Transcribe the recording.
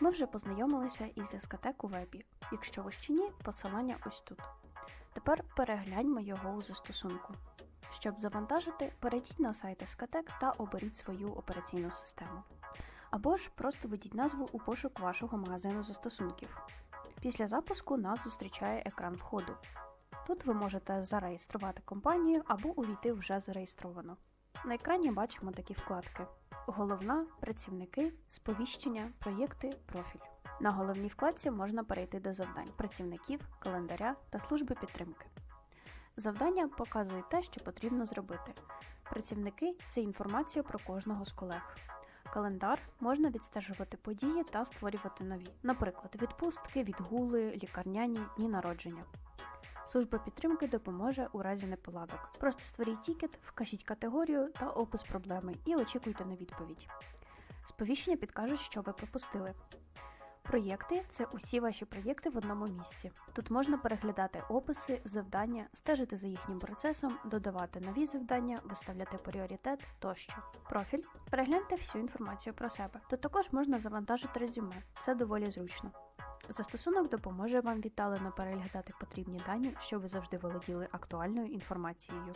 Ми вже познайомилися із дискотек у вебі. Якщо ви ще ні, посилання ось тут. Тепер перегляньмо його у застосунку. Щоб завантажити, перейдіть на сайт дискотек та оберіть свою операційну систему. Або ж просто введіть назву у пошук вашого магазину застосунків. Після запуску нас зустрічає екран входу. Тут ви можете зареєструвати компанію або увійти вже зареєстровано. На екрані бачимо такі вкладки: головна, працівники, сповіщення, проєкти, профіль. На головній вкладці можна перейти до завдань працівників, календаря та служби підтримки. Завдання показують те, що потрібно зробити. Працівники це інформація про кожного з колег. Календар можна відстежувати події та створювати нові, наприклад, відпустки, відгули, лікарняні дні народження. Служба підтримки допоможе у разі неполадок. Просто створіть тікет, вкажіть категорію та опис проблеми і очікуйте на відповідь. Сповіщення підкажуть, що ви пропустили. Проєкти це усі ваші проєкти в одному місці. Тут можна переглядати описи, завдання, стежити за їхнім процесом, додавати нові завдання, виставляти пріоритет тощо. Профіль перегляньте всю інформацію про себе. Тут також можна завантажити резюме, це доволі зручно. Застосунок допоможе вам віддалено переглядати потрібні дані, щоб ви завжди володіли актуальною інформацією.